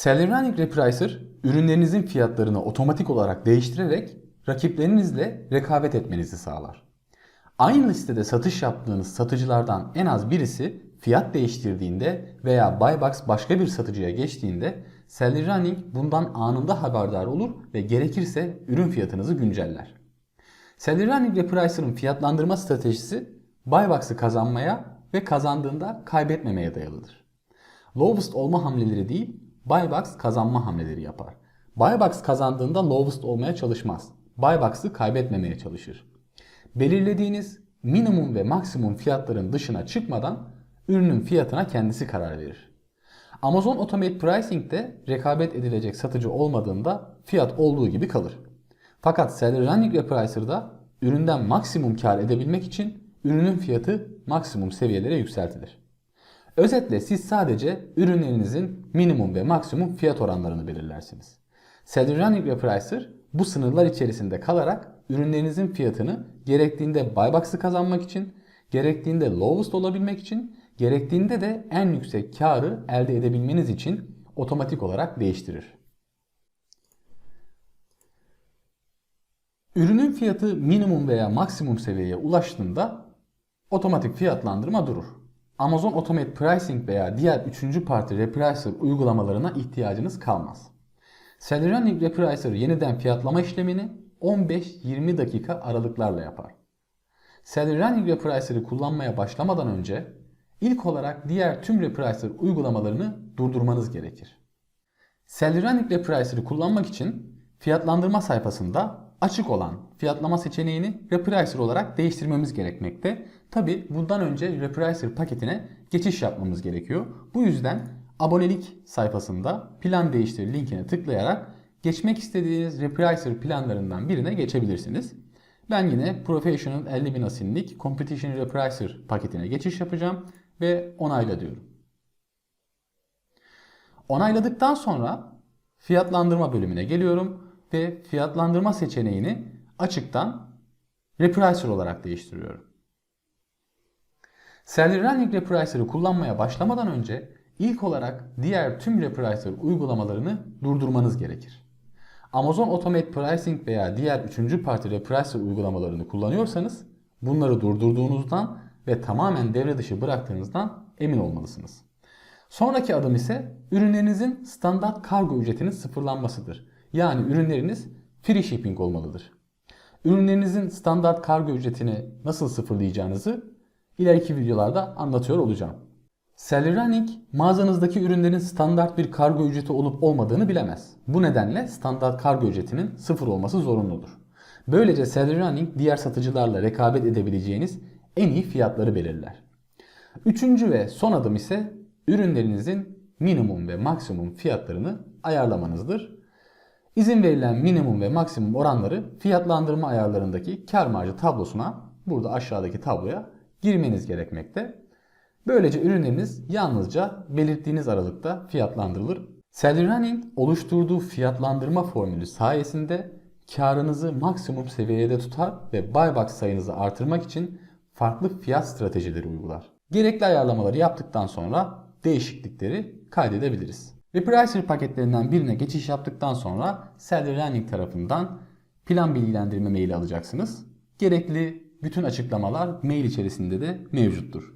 Selling Running Repricer, ürünlerinizin fiyatlarını otomatik olarak değiştirerek rakiplerinizle rekabet etmenizi sağlar. Aynı listede satış yaptığınız satıcılardan en az birisi fiyat değiştirdiğinde veya Buybox başka bir satıcıya geçtiğinde Selling Running bundan anında haberdar olur ve gerekirse ürün fiyatınızı günceller. Selling Running Repricer'ın fiyatlandırma stratejisi Buybox'ı kazanmaya ve kazandığında kaybetmemeye dayalıdır. Lowest olma hamleleri değil, Buybox kazanma hamleleri yapar. Buybox kazandığında lowest olmaya çalışmaz. Buybox'ı kaybetmemeye çalışır. Belirlediğiniz minimum ve maksimum fiyatların dışına çıkmadan ürünün fiyatına kendisi karar verir. Amazon Automate Pricing'de rekabet edilecek satıcı olmadığında fiyat olduğu gibi kalır. Fakat Seller Running Repricer'da üründen maksimum kar edebilmek için ürünün fiyatı maksimum seviyelere yükseltilir. Özetle siz sadece ürünlerinizin minimum ve maksimum fiyat oranlarını belirlersiniz. Seller Running Repricer bu sınırlar içerisinde kalarak ürünlerinizin fiyatını gerektiğinde buybox'ı kazanmak için, gerektiğinde lowest olabilmek için, gerektiğinde de en yüksek karı elde edebilmeniz için otomatik olarak değiştirir. Ürünün fiyatı minimum veya maksimum seviyeye ulaştığında otomatik fiyatlandırma durur. Amazon Automate Pricing veya diğer üçüncü parti repricer uygulamalarına ihtiyacınız kalmaz. Seller Running Repricer yeniden fiyatlama işlemini 15-20 dakika aralıklarla yapar. Seller Running Repricer'ı kullanmaya başlamadan önce ilk olarak diğer tüm repricer uygulamalarını durdurmanız gerekir. Seller Running Repricer'ı kullanmak için fiyatlandırma sayfasında açık olan fiyatlama seçeneğini Repricer olarak değiştirmemiz gerekmekte. Tabi bundan önce Repricer paketine geçiş yapmamız gerekiyor. Bu yüzden abonelik sayfasında plan değiştir linkine tıklayarak geçmek istediğiniz Repricer planlarından birine geçebilirsiniz. Ben yine Professional 50.000 asinlik Competition Repricer paketine geçiş yapacağım ve onayla diyorum. Onayladıktan sonra fiyatlandırma bölümüne geliyorum ve fiyatlandırma seçeneğini açıktan Repricer olarak değiştiriyorum. Seller Running Repricer'ı kullanmaya başlamadan önce ilk olarak diğer tüm Repricer uygulamalarını durdurmanız gerekir. Amazon Automate Pricing veya diğer üçüncü parti Repricer uygulamalarını kullanıyorsanız bunları durdurduğunuzdan ve tamamen devre dışı bıraktığınızdan emin olmalısınız. Sonraki adım ise ürünlerinizin standart kargo ücretinin sıfırlanmasıdır. Yani ürünleriniz free shipping olmalıdır. Ürünlerinizin standart kargo ücretini nasıl sıfırlayacağınızı ileriki videolarda anlatıyor olacağım. Seller Running mağazanızdaki ürünlerin standart bir kargo ücreti olup olmadığını bilemez. Bu nedenle standart kargo ücretinin sıfır olması zorunludur. Böylece Seller Running diğer satıcılarla rekabet edebileceğiniz en iyi fiyatları belirler. Üçüncü ve son adım ise ürünlerinizin minimum ve maksimum fiyatlarını ayarlamanızdır. İzin verilen minimum ve maksimum oranları fiyatlandırma ayarlarındaki kar marjı tablosuna burada aşağıdaki tabloya girmeniz gerekmekte. Böylece ürünleriniz yalnızca belirttiğiniz aralıkta fiyatlandırılır. Seller Running oluşturduğu fiyatlandırma formülü sayesinde karınızı maksimum seviyede tutar ve buybox sayınızı artırmak için farklı fiyat stratejileri uygular. Gerekli ayarlamaları yaptıktan sonra değişiklikleri kaydedebiliriz. Repricer paketlerinden birine geçiş yaptıktan sonra Seller Running tarafından plan bilgilendirme maili alacaksınız. Gerekli bütün açıklamalar mail içerisinde de mevcuttur.